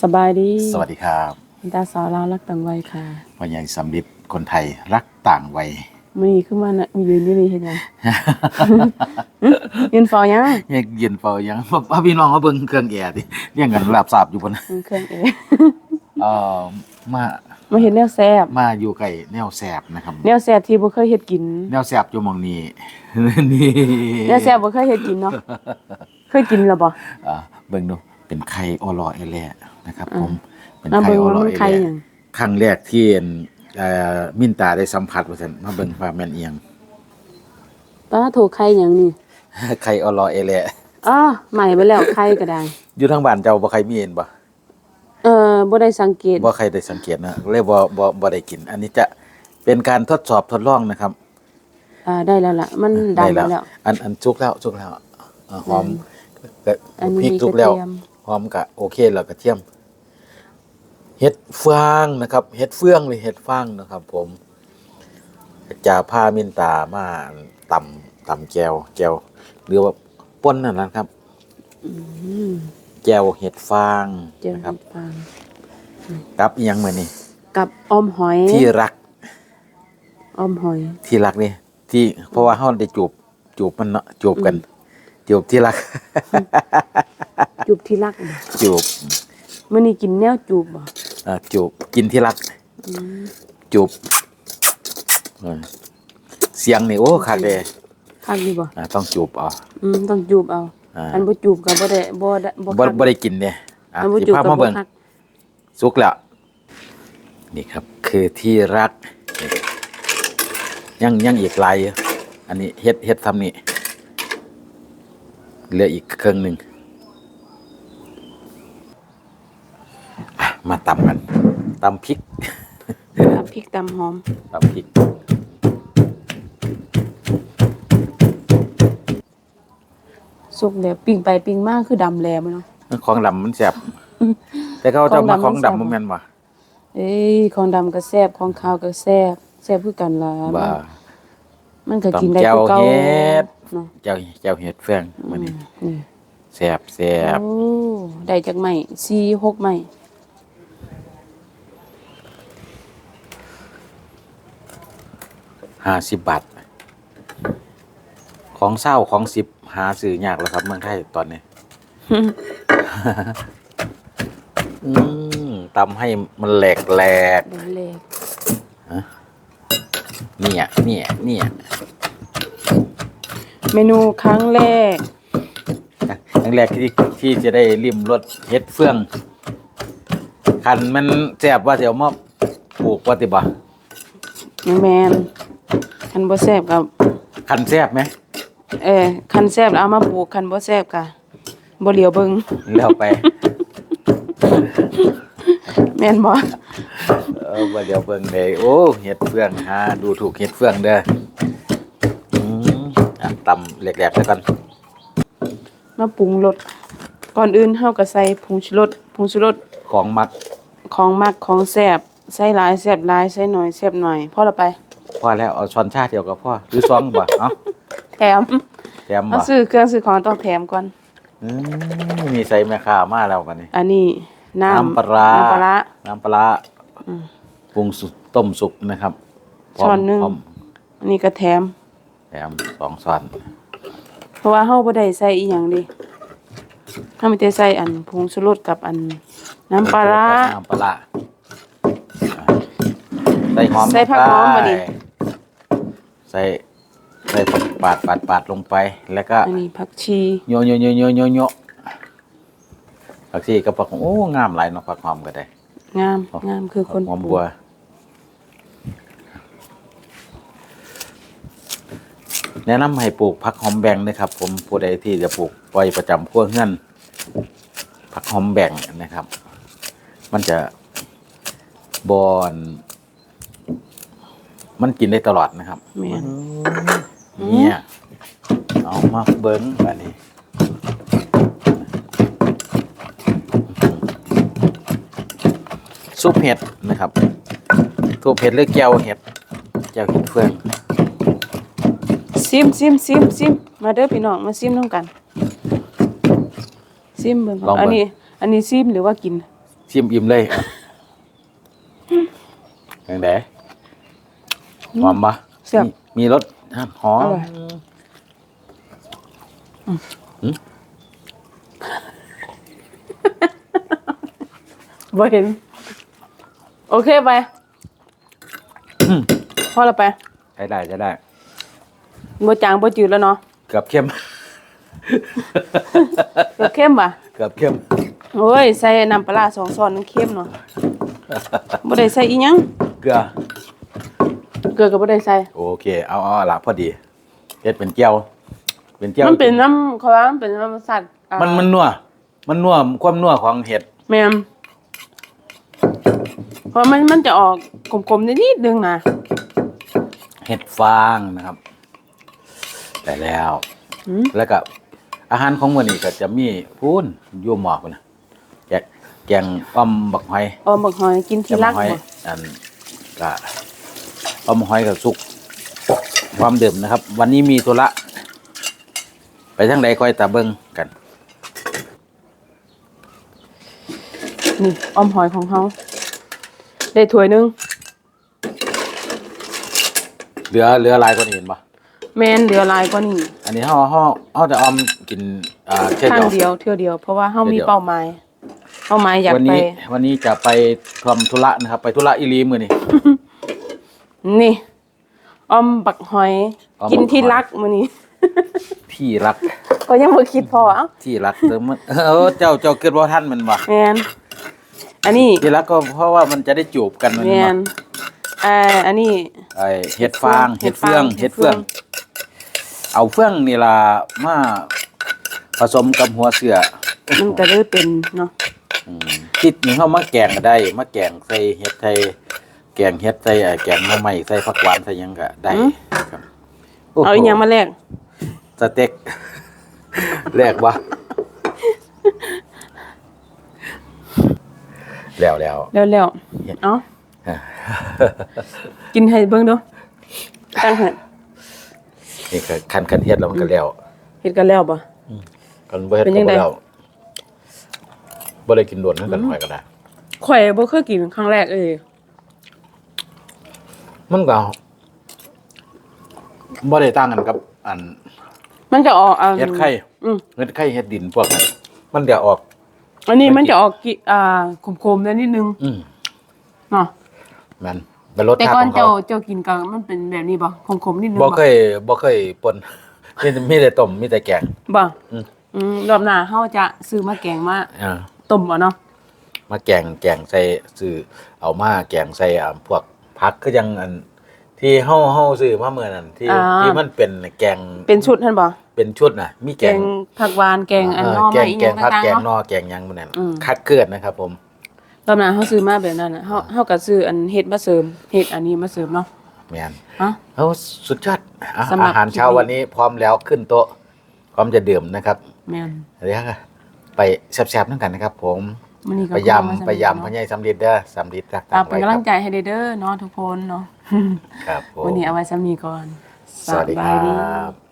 สบายดีสวัสดีครับเป็นตาสาวลาวรักต่างวัยค่ะพ่อใหญ่สำลิดคนไทยรักต่างวัยมื้อนี้ขึ้นมาน่ะมียืนอยู่นี่เฮ็ดหยัง ยืนฟอยังยังเย็นเปล่ายังพ่อพี่น้องมาเบิ่งเครื่องแอร์ดิเรียงกันหลับสาบอยู่บนอืมเครื่องเอเอ่อมามาเฮ็ดแนวแซ่บมาอยู่ใกล้แนวแสบนะครับ แนวแซ่บที่บ่เคยเฮ็ดกินแนวแสบอยู่หมองนี้ นี่แนวแซ่บบ่เคยเฮ็ดกินเนาะเคยกินแล้วบ่อ่าเบิ่งดู เป็นไข่ออลอเอแลนะครับอ่าผมเป็นมาไข่เบิ่งออว่าลอมันเอไข่แลหยังครั้งแรกที่เห็นเอ่อมินตาได้สัมผัสว่าซั่นมาเบิ่งว่าแม่นเอียงป้าโถไข่หยังนี่ไข่ออลอเอแลอ้อใหม่ไปแล้วไข่ก็ได้ อยู่ทางบ้านเจ้าบ่ใครมีเห็นบ่เออบ่ได้สังเกตบ่ใครได้สังเกตนะเลยบ่บ่บ่ได้กิน อันนี้จะเป็นการทดสอบทดลองนะครับ อ่าได้แล้วล่ะ มันดำได้แล้ว อันอันสุกแล้วสุกแล้วอ่าหอมก็อันนี้พริกสุกแล้วกระเทียม หอมกะโอเคแล้วกระเทียมเห็ดเฟืองนะครับเห็ดเฟืองหรือเห็ดฟางนะครับ ผมจะพามินตามาตำตำแจวแจวหรือว่าป่นนั่นแหละครับอืมแจวเห็ดฟางเจียวนะครับเห็ดฟางกับอีหยังมื้อนี้กับออมหอยที่รักออมหอย ที่รักนี่ที่เพราะว่าเฮาได้จูบจูบมันเนาะจูบกัน จูบที่รัก จูบที่รักบ่จูบมื้อนี้กินแนวจูบบ่เอ่อจูบกินที่รัก อืมจูบเออเสียงนี่โอ้คักเด้คักอยู่บ่อ่าต้องจูบเอาอืมต้องจูบเอา อ่าอันบ่จูบก็บ่ได้บ่ได้บ่บ่คักบ่ได้กินเด้อะอันบ่สิจูบพาก็มาบ่เบิ่ง คักสุกแล้ว นี่ครับ คือที่รัก ยังยังอีกหลายอยู่อันนี้เฮ็ดเฮ็ดทำนี่ เหลืออีกเครื่องหนึงอะมาตำกันตำพริกตำพริกตำหอมตำพริกสุกแล้วปิ้งไปปิ้งมาคือดำแลมันเนาะของดำมันแซ่บแต่เขาจะมาขขอองงดำมันแซ่บดำบ่แม่นบ่เอ้ยของดำก็แซ่บของขาวก็แซ่บแซ่บคือกันล่ะบ่ามันก็กินได้ตำแจ่วคือเก่า เฮ็ดเนาะเจ้าเจ้าเห็ดเฟืองมื้อนี้นี่แซ่บแซ่บโอ้ได้จากไม้4 6ไม้50บาท ของเศร้าของสิบหาซื้อยากแล้วครับเมืองไทยตอนนี้อืมตำให้มันแหลกแหลกเดี๋ยวเลยเนี่ยเนี่ยเนี่ย เมนูครั้งแรก ครั้งแรกที่ที่จะได้ริมรสเฮ็ดเฟืองคันมันแซ่บว่าจะเอามาปลูกว่าติบ่ยังแมนคันบ่แซ่บกับคันแซ่บไหมเออคันแซ่บแล้วเอามาปลูกคันบ่แซ่บกะบ่เหลียวเบิ่งแล้วไปแม่นบ่เออว่าเดี๋ยวเบิ่งเลยโอ้เห็ดเฟืองหาดูถูกเห็ดเฟืองเด้ออืมอะ ตำแหลกๆแล้วกันมาปรุงรสก่อนอื่นเฮาก็ใส่ผงชูรสผงชูรสของมักของมักของแซ่บใส่หลายแซ่บหลายใส่หน่อยแซ่บหน่อยพอละไปพอแล้วเอาช้อนชาเดียวกับพ่อหรือซองบ่เอ้าแถมแถมเอาบ่ซื้อเครื่องซื้อของต้องแถมก่อน อืมมีใส่แม่ค้ามาแล้วกันนี่อันนี้น้ำน้ำปลาร้า น้ำปลาร้า น้ำปลาร้าอืมปรุงสุกต้มสุกนะครับพร้มช้อนหนึ่ง พร้มอันนี้ก็แถมแถ มสองช้อนเพราะว่าเฮาบ่ได้ใส่อีหยังเดิเฮามีแต่ใส่อันผงชูรสกับอันน้ำปลาร้า น้ำปลาร้าอะใส่หอมใส่ผักหอมลงบ่ไปนี่ใส่ใส่ผักปาดปาดปาดลงไปแล้วก็ อันนี้ผักชีโยโยโยโยโยโยผักชีกับผักหอมโอ้งามหลายเนาะผักหอมก็ได้งามงามคือคนหอมปลูบัว แนะนำให้ปลูกผักหอมแบงนะครับ ผมผู้ใดที่จะปลูกไว้ประจำครัวเฮือนผักหอมแบงนะครับ มันจะบอนมันกินได้ตลอดนะครับแม่นเนี่ยเอามาเบิ้งอันนี้ซุปเห็ดนะครับซุปเห็ดหรือแก้วเห็ดแก้วเห็ดเฟือง ซิมซิมซิมซิมมาเด้อพี่น้องมาซิมน้ำกัน ซิมเบิ่งก่อนอันนี้ อันนี้ซิมหรือว่ากิน ชิมอิ่มเลยอะยังไงหอมปะแซ่บมีมีรสหอมอร่อย บ่เห็น โอเคไป พอและไป ใช้ได้ใช้ได้ บ่จางบ่จืดแล้วเนาะเกือบเข้ม เกือบเข้มป่ะเกือบเข้มโอ้ยใส่น้ำปลาร้าสองช้อนมันเข้มเนาะบ่ได้ใส่อีหยังเกลือเกลือก็บ่ได้ใส่โอเค เอาเอาละพอดีเฮ็ดเป็นเจียวเป็นเจียวมันเป็นน้ำเขาว่ามันเป็นน้ำสัตว์อ่ามันมันนัวมันนัวความนัวของเห็ดแม่มเพราะมันมันจะออกกลมๆนิดๆนึงนะ เห็ดฟางนะครับ แต่แล้ว อืมแล้วก็อาหารของมื้อนี้ก็จะมีพูนอยู่หมอกพุ่นนะแกงแกงอ้อมบักหอยออมบักหอยกินแกที่งรับักกหอยบ่อันก็อ้อมหอยกับสุก ความเดิมนะครับ วันนี้มีธุระไปทางใดคอยตาเบิ่งกันนี่ออมหอยของเฮาได้ถ้วยหนึงเหลือเหลือหลายคนเห็นปะ แม่นเหลือหลายกว่านี้อันนี้เฮาเฮาเฮาจะออมกินอ่าแค่ทางเดียว เดียวเที่ยวเดียว เพราะว่าเฮาเที่ยวมีเดียวเป้าหมายเป้าหมายอยากวันไป นี้วันนี้จะไปทำธุระนะครับ ไปธุระอีหลีมือนี่ นี่ออมบักหอย ออมบักหอย กินที่รักมื้อนี้ ที่รักก็ยังบ่คิดพอเอ้าที่รักเติมมันเออเจ้าเจ้าเกิดว่าท่านมันบ่แม่นอันนี้ที่รักก็เพราะว่ามันจะได้จูบกันมันแม่บ่นอ่าอันนี้ ไอเห็ดฟางเห็เห็ดดฟางเฟืองเห็เห็ดดเฟืเฟือองง เอาเฟืองนี่ล่ะมาผสมกับหัวเสือมันก็เลยเป็นเนาะอืมคิดนี่เฮามาแกงก็ได้มาแกงใส่เห็ดไทยแกงเห็ดใส่ไอ้แกงหน่อไม้ใส่ผักหวานใส่หยังก็ได้ครับโโหเอาอีหยังมาแลกสเต็ก แรกวะแล้วแล้ว แล้วเห็ดๆเอ้า กินให้เบิ่งดูตั้งให้ นี่ก็คันคันเฮ็ดแล้วมันก็แล้วเฮ็ดกันแล้วบ่กันบ่เฮ็ดเป็นก็ยังไงบ่แล้วบ่ได้กินโดนนั่นกันหอยก็ได้ ข่อยบ่เคยกินครั้งแรกเอ้ยมันก็บ่ได้ต่างกันกับ อันมันจะออกอ่าเฮ็ดไข่อืมเฮ็ดไข่เฮ็ดดินพวกนั้นมันจะออก อันนี้มันจะออกกิอ่าขมๆแล้วนิดนึงอืมเนาะแม่น เป็นรสแต่ชาติก่อนของเจ้าเขาเจ้ากินกันมันเป็นแบบนี้บ่ขมๆนิดนึงบ่เคยบ่เคยปนมีแต่มีแต่ต้มมีแต่แกง บ่อืม อืมรอบหน้าเฮาจะซื้อมาแกงมาอ่าต้มบ่เนาะมาแกงแกงใส่ซื้อเอามาแกงใส่อ่าพวกผักคือยังอัน ที่เฮาเฮาซื้อมาเมื่อนั้นที่ที่มันเป็นแกงเป็นชุดหั่นบ่เป็นชุดน่ะ มีแกแกงงผักหวานแกงอันเนอแกมางอีหแกยังงผักต่างแกๆงนเนาะอแกงหยังมันนั่นอืม คักเกิดนะครับ ผม รอบหน้าเฮาซื้อมาแบบนั้นน่ะเฮาเฮาก็ซื้ออันเฮ็ดมาเสริมเฮ็ดอันนี้มาเสริมเนาะแม่นฮะเอาสุดยอดอะสำหรับ อาหารเช้าคลิปนี้วันนี้พร้อมแล้วขึ้นโต๊ะ พร้อมจะดื่มนะครับแม่นเดี๋ยวไปแซ่บๆนั่นกันนะครับ ผมมื้อนี้ก็พยายามขอสำพยายามพเนาะยายสำลิดเด้อสำลิดรักฝากเป็นกำลังไว้ใจให้เด้อเนาะทุกคนเนาะครับครับผมวันนี้เอาไว้ซ้ำนี้ก่อน สวัสดีคบายรับ